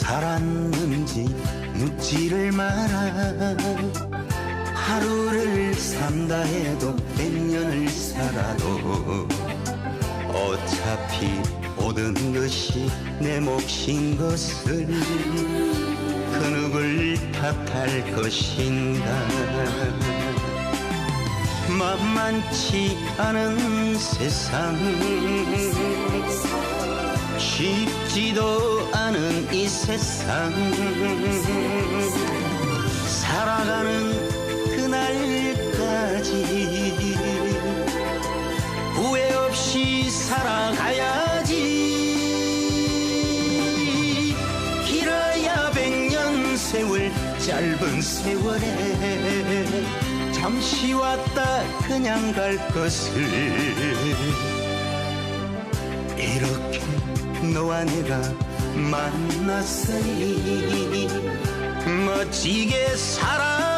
살았는지 묻지를 마라. 하루를 산다 해도 백 년을 살아도 어차피 모든 것이 내 몫인 것을 그 누굴 탓할 것인가. 만만치 않은 세상. 쉽 지도 않은 이 세상. 살아가는 그날까지 후회 없이 살아가야지. 길어야 백년 세월 짧은 세월에 잠시 왔다 그냥 갈 것을 이렇게 너와 내가 만났으니 멋지게 살아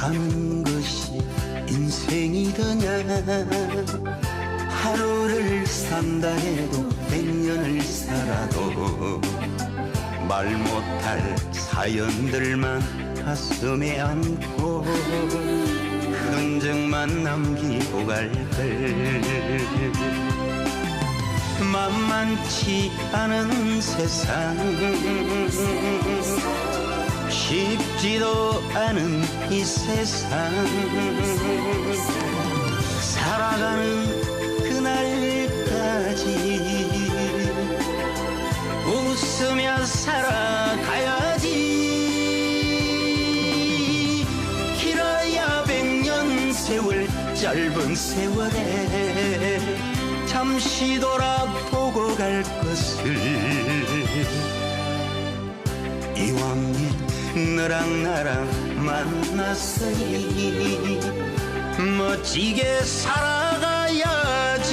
사는 것이 인생이더냐? 하루를 산다 해도 백년을 살아도 말 못할 사연들만 가슴에 안고 흔적만 남기고 갈걸. 만만치 않은 세상 쉽지도 않은 이 세상. 살아가는 그날까지 웃으며 살아가야지. 길어야 백년 세월 짧은 세월에 잠시 돌아 너랑 나랑 만났으니 멋지게 살아가야지.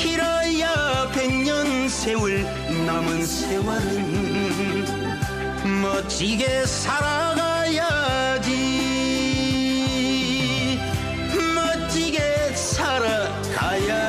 길어야 백년 세월 남은 세월은 멋지게 살아가야지. 멋지게 살아가야지.